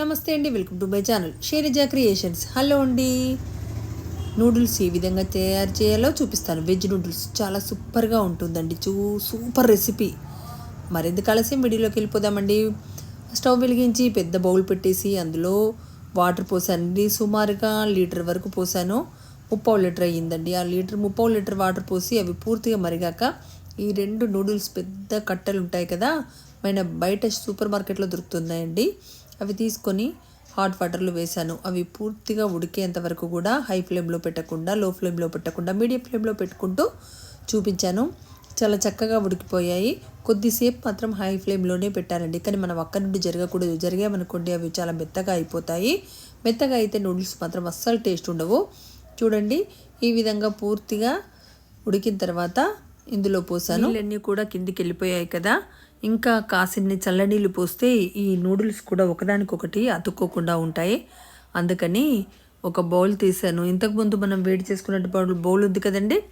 నమస్తే అండి welcome to my channel Sheriza creations. Hello అండి. నూడిల్స్ ఏ విధంగా తయారు చేయాలో చూపిస్తాను. వెజ్ నూడిల్స్ చాలా సూపర్గా ఉంటుందండి. చూ సూపర్ రెసిపీ. మరెందుకు ఆలస్యం? వీడియోలోకి వెళ్ళిపోదామండి. స్టవ్ వెలిగించి పెద్ద బౌల్ పెట్టేసి అందులో వాటర్ పోసానండి. సుమారుగా లీటర్ వరకు పోసాను. ముప్పావు లీటర్ అయ్యిందండి. ఆ లీటర్ ముప్పావు లీటర్ వాటర్ పోసి అవి పూర్తిగా మరిగాక ఈ రెండు నూడిల్స్ పెద్ద కట్టెలు ఉంటాయి కదా మన బయట సూపర్ మార్కెట్లో దొరుకుతున్నాయండి. అవి తీసుకొని హాట్ వాటర్లో వేశాను. అవి పూర్తిగా ఉడికేంత వరకు కూడా హై ఫ్లేమ్లో పెట్టకుండా లో ఫ్లేమ్లో పెట్టకుండా మీడియం ఫ్లేమ్లో పెట్టుకుంటూ చూపించాను. చాలా చక్కగా ఉడికిపోయాయి. కొద్దిసేపు మాత్రం హై ఫ్లేమ్లోనే పెట్టానండి. కానీ మనం అక్కడి నుండి జరగకూడదు. జరిగామనుకోండి అవి చాలా మెత్తగా అయిపోతాయి. మెత్తగా అయితే నూడిల్స్ మాత్రం అస్సలు టేస్ట్ ఉండవు. చూడండి ఈ విధంగా పూర్తిగా ఉడికిన తర్వాత ఇందులో పోసాను. నీళ్ళన్నీ కూడా కిందికి వెళ్ళిపోయాయి కదా. ఇంకా కాసిన్ని చల్లనీళ్ళు పోస్తే ఈ నూడిల్స్ కూడా ఒకదానికొకటి అతుక్కోకుండా ఉంటాయి. అందుకని ఒక బౌల్ తీసాను. ఇంతకుముందు మనం వేడి చేసుకున్నట్టు బౌల్ బౌల్ ఉంది కదండి?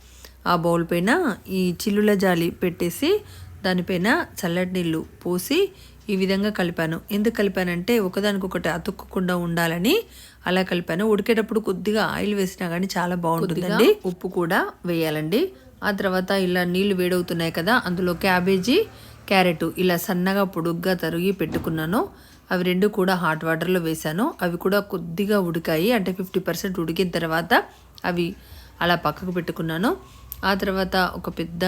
ఆ బౌల్ పైన ఈ చిల్లుల జాలి పెట్టేసి దానిపైన చల్లటి నీళ్ళు పోసి ఈ విధంగా కలిపాను. ఎందుకు కలిపానంటే ఒకదానికొకటి అతుక్కకుండా ఉండాలని అలా కలిపాను. ఉడికేటప్పుడు కొద్దిగా ఆయిల్ వేసినా కానీ చాలా బాగుంటుందండి. ఉప్పు కూడా వేయాలండి. ఆ తర్వాత ఇలా నీళ్ళు వేడవుతున్నాయి కదా అందులో క్యాబేజీ క్యారెట్ ఇలా సన్నగా పొడుగ్గా తరిగి పెట్టుకున్నాను. అవి రెండు కూడా హాట్ వాటర్లో వేశాను. అవి కూడా కొద్దిగా ఉడికాయి అంటే ఫిఫ్టీ పర్సెంట్ ఉడికిన తర్వాత అవి అలా పక్కకు పెట్టుకున్నాను. ఆ తర్వాత ఒక పెద్ద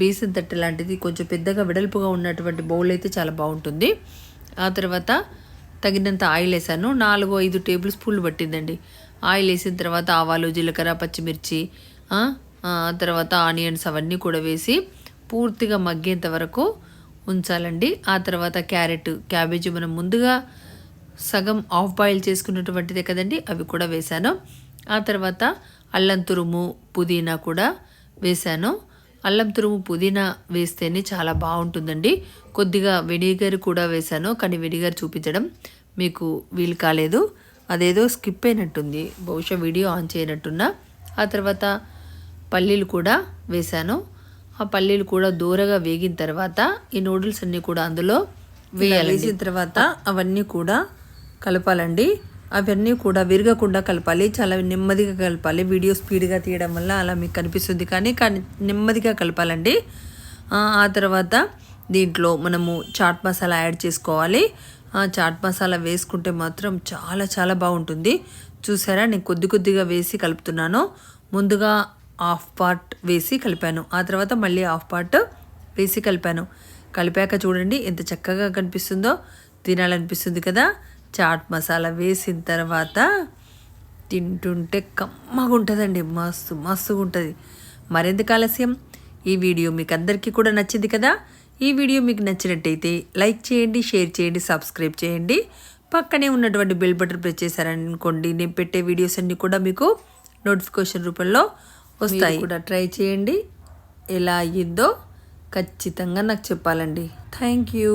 బేసిన్ తట్టె లాంటిది కొంచెం పెద్దగా వెడల్పుగా ఉన్నటువంటి బౌల్ అయితే చాలా బాగుంటుంది. ఆ తర్వాత తగినంత ఆయిల్ వేసాను నాలుగు ఐదు టేబుల్ స్పూన్లు పట్టిందండి. ఆయిల్ వేసిన తర్వాత ఆవాలు జీలకర్ర పచ్చిమిర్చి ఆ తర్వాత ఆనియన్స్ అవన్నీ కూడా వేసి పూర్తిగా మగ్గేంత వరకు ఉంచాలండి. ఆ తర్వాత క్యారెట్ క్యాబేజీ మనం ముందుగా సగం ఆఫ్ బాయిల్ చేసుకున్నటువంటిదే కదండి అవి కూడా వేశాను. ఆ తర్వాత అల్లం తురుము పుదీనా కూడా వేశాను. అల్లం తురుము పుదీనా వేస్తేనే చాలా బాగుంటుందండి. కొద్దిగా వెనిగర్ కూడా వేశాను కానీ వెనిగర్ చూపించడం మీకు వీలు కాలేదు. అదేదో స్కిప్ అయినట్టుంది బహుశా వీడియో ఆన్ చేయనట్టున్నా. ఆ తర్వాత పల్లీలు కూడా వేశాను. ఆ పల్లీలు కూడా దూరగా వేగిన తర్వాత ఈ నూడిల్స్ అన్నీ కూడా అందులో వేయాలి వేసిన తర్వాత అవన్నీ కూడా కలపాలండి. అవన్నీ కూడా విరగకుండా కలపాలి. చాలా నెమ్మదిగా కలపాలి. వీడియో స్పీడ్గా తీయడం వల్ల అలా మీకు కనిపిస్తుంది కానీ కానీ నెమ్మదిగా కలపాలండి. ఆ ఆ తర్వాత దీంట్లో మనము చాట్ మసాలా యాడ్ చేసుకోవాలి. ఆ చాట్ మసాలా వేసుకుంటే మాత్రం చాలా చాలా బాగుంటుంది. చూసారా? నేను కొద్ది కొద్దిగా వేసి కలుపుతున్నాను. ముందుగా హాఫ్ పార్ట్ వేసి కలిపాను. ఆ తర్వాత మళ్ళీ హాఫ్ పార్ట్ వేసి కలిపాను. కలిపాక చూడండి ఎంత చక్కగా కనిపిస్తుందో. తినాలనిపిస్తుంది కదా. చాట్ మసాలా వేసిన తర్వాత తింటుంటే కమ్మగా ఉంటుందండి. మస్తు మస్తుగా ఉంటుంది. మరెందుకు ఆలస్యం? ఈ వీడియో మీకు అందరికీ కూడా నచ్చింది కదా. ఈ వీడియో మీకు నచ్చినట్టయితే లైక్ చేయండి షేర్ చేయండి సబ్స్క్రైబ్ చేయండి. పక్కనే ఉన్నటువంటి బెల్ బటన్ ప్రెస్ చేశారనుకోండి నేను పెట్టే వీడియోస్ అన్నీ కూడా మీకు నోటిఫికేషన్ రూపంలో వస్తాయి. కూడా ట్రై చేయండి. ఎలా అయ్యిందో ఖచ్చితంగా నాకు చెప్పాలండి. Thank you.